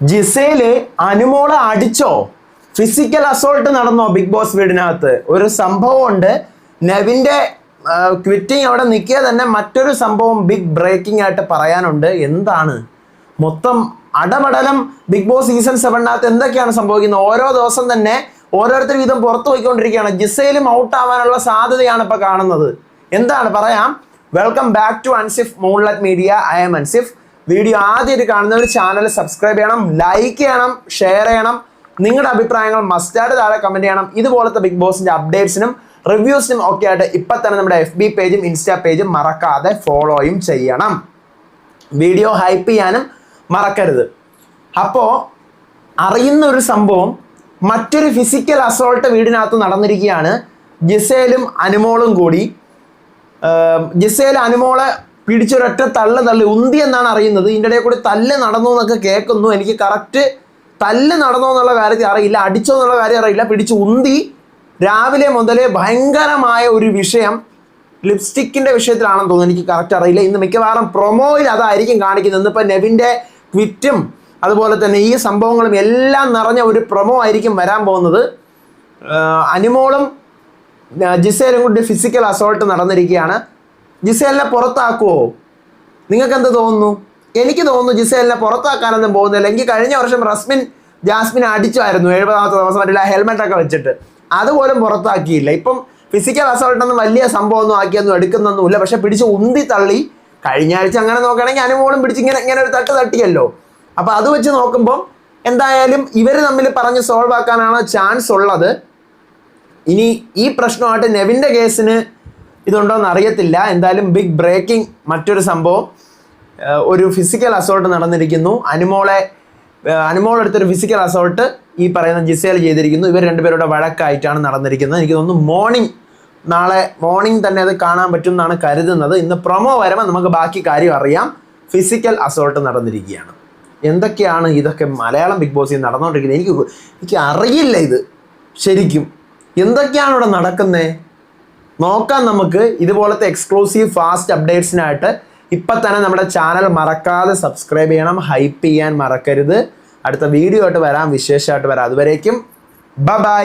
Gizele അനുമോളെ അടിച്ചോ? Physical assault നടന്നോ ബിഗ് ബോസ് വീടിനകത്ത്? ഒരു സംഭവം ഉണ്ട് നെവിന്റെ ക്വിറ്റിംഗ് അവിടെ നിൽക്കുക തന്നെ മറ്റൊരു സംഭവം ബിഗ് ബ്രേക്കിംഗ് ആയിട്ട് പറയാനുണ്ട്. എന്താണ്? മൊത്തം അടപടലം ബിഗ് ബോസ് സീസൺ സെവനകത്ത് എന്തൊക്കെയാണ് സംഭവിക്കുന്നത്? ഓരോ ദിവസം തന്നെ ഓരോരുത്തർ വീതം പുറത്തു പോയിക്കൊണ്ടിരിക്കുകയാണ്. ജിസയിലും ഔട്ട് ആവാനുള്ള സാധ്യതയാണ് ഇപ്പോൾ കാണുന്നത്. എന്താണ്? പറയാം. Welcome back to Ansif moonlet media I M Ansif video ആദ്യമായിട്ട് കാണുന്നവർ ചാനൽ സബ്സ്ക്രൈബ് ചെയ്യണം ലൈക്ക് ചെയ്യണം ഷെയർ ചെയ്യണം. നിങ്ങളുടെ അഭിപ്രായങ്ങൾ മസ്റ്റായിട്ട് താഴെ കമന്റ് ചെയ്യണം. ഇതുപോലത്തെ ബിഗ് ബോസിന്റെ അപ്ഡേറ്റ്സിനും റിവ്യൂസിനും ഒക്കെ ആയിട്ട് ഇപ്പം തന്നെ നമ്മുടെ എഫ് ബി പേജും ഇൻസ്റ്റാ പേജും മറക്കാതെ ഫോളോയും ചെയ്യണം. വീഡിയോ ഹൈപ്പ് ചെയ്യാനും മറക്കരുത്. അപ്പോൾ അറിയുന്ന ഒരു സംഭവം മറ്റൊരു ഫിസിക്കൽ അസോൾട്ട് വീടിനകത്ത് നടന്നിരിക്കുകയാണ്. ജിസേലും അനുമോളും കൂടി. ജിസേൽ അനുമോളെ പിടിച്ചൊരൊറ്റ തള്ളു തള്ളി. ഉന്തി എന്നാണ് അറിയുന്നത്. ഇതിന്റെ ഇടയിൽ കൂടി തല്ല് നടന്നു എന്നൊക്കെ കേൾക്കുന്നു. എനിക്ക് കറക്റ്റ് തല്ല് നടന്നോ എന്നുള്ള കാര്യത്തിൽ അറിയില്ല. അടിച്ചോ എന്നുള്ള കാര്യം അറിയില്ല. പിടിച്ച് ഉന്തി. രാവിലെ മുതലേ ഭയങ്കരമായ ഒരു വിഷയം ലിപ്സ്റ്റിക്കിന്റെ വിഷയത്തിലാണെന്ന് തോന്നുന്നു. എനിക്ക് കറക്റ്റ് അറിയില്ല. ഇന്ന് മിക്കവാറും പ്രൊമോയിൽ അതായിരിക്കും കാണിക്കുന്നത്. ഇന്നിപ്പോൾ നെവിന്റെ ക്വിറ്റും അതുപോലെ തന്നെ ഈ സംഭവങ്ങളും എല്ലാം നിറഞ്ഞ ഒരു പ്രൊമോ ആയിരിക്കും വരാൻ പോകുന്നത്. അനിമോളും ജിസേലും കൂടി ഫിസിക്കൽ അസോൾട്ട് നടന്നിരിക്കുകയാണ്. ജിസേലിനെ പുറത്താക്കുമോ നിങ്ങൾക്ക് എന്ത് തോന്നുന്നു? എനിക്ക് തോന്നുന്നു ജിസേലിനെ പുറത്താക്കാനൊന്നും പോകുന്നില്ല. എനിക്ക് കഴിഞ്ഞ വർഷം റസ്മിൻ ജാസ്മിൻ അടിച്ചായിരുന്നു എഴുപതാമത്തെ ദിവസം മറ്റില്ല ഹെൽമെറ്റ് ഒക്കെ വെച്ചിട്ട്. അതുപോലും പുറത്താക്കിയില്ല. ഇപ്പം ഫിസിക്കൽ അസോൾട്ട് ഒന്നും വലിയ സംഭവമൊന്നും ആക്കിയൊന്നും എടുക്കുന്നൊന്നുമില്ല. പക്ഷെ പിടിച്ച് ഉന്തി തള്ളി കഴിഞ്ഞ ആഴ്ച അങ്ങനെ നോക്കുകയാണെങ്കിൽ അനുമോളും പിടിച്ച് ഇങ്ങനെ ഇങ്ങനെ ഒരു തട്ട് തട്ടിയല്ലോ. അപ്പൊ അത് വെച്ച് നോക്കുമ്പോൾ എന്തായാലും ഇവർ തമ്മിൽ പറഞ്ഞ് സോൾവ് ആക്കാനാണ് ചാൻസ് ഉള്ളത്. ഇനി ഈ പ്രശ്നമായിട്ട് നെവിന്റെ കേസിന് ഇതുണ്ടോയെന്ന് അറിയത്തില്ല എന്തായാലും ബിഗ് ബ്രേക്കിംഗ് മറ്റൊരു സംഭവം. ഒരു ഫിസിക്കൽ അസോൾട്ട് നടന്നിരിക്കുന്നു. അനുമോളെ അനുമോളെടുത്തൊരു ഫിസിക്കൽ അസോൾട്ട് ഈ പറയുന്ന ജിസേൽ ചെയ്തിരിക്കുന്നു. ഇവർ രണ്ടുപേരുടെ വഴക്കായിട്ടാണ് നടന്നിരിക്കുന്നത്. എനിക്ക് തോന്നുന്നു മോർണിംഗ് നാളെ മോർണിംഗ് തന്നെ അത് കാണാൻ പറ്റും എന്നാണ് കരുതുന്നത്. ഇന്ന് പ്രൊമോ വരുമ്പോൾ നമുക്ക് ബാക്കി കാര്യം അറിയാം. ഫിസിക്കൽ അസോൾട്ട് നടന്നിരിക്കുകയാണ്. എന്തൊക്കെയാണ് ഇതൊക്കെ മലയാളം ബിഗ് ബോസിൽ നടന്നുകൊണ്ടിരിക്കുന്നത്? എനിക്ക് എനിക്ക് അറിയില്ല ഇത്. ശരിക്കും. എന്തൊക്കെയാണ് ഇവിടെ നടക്കുന്നത് നോക്കാം നമുക്ക് ഇതുപോലത്തെ എക്സ്ക്ലൂസീവ് ഫാസ്റ്റ് അപ്ഡേറ്റ്സിനായിട്ട് ഇപ്പൊ തന്നെ നമ്മുടെ ചാനൽ മറക്കാതെ സബ്സ്ക്രൈബ് ചെയ്യണം ഹൈപ്പ് ചെയ്യാൻ മറക്കരുത്. അടുത്ത വീഡിയോ ആയിട്ട് വരാം വിശേഷമായിട്ട് വരാം. അതുവരേക്കും ബ ബൈ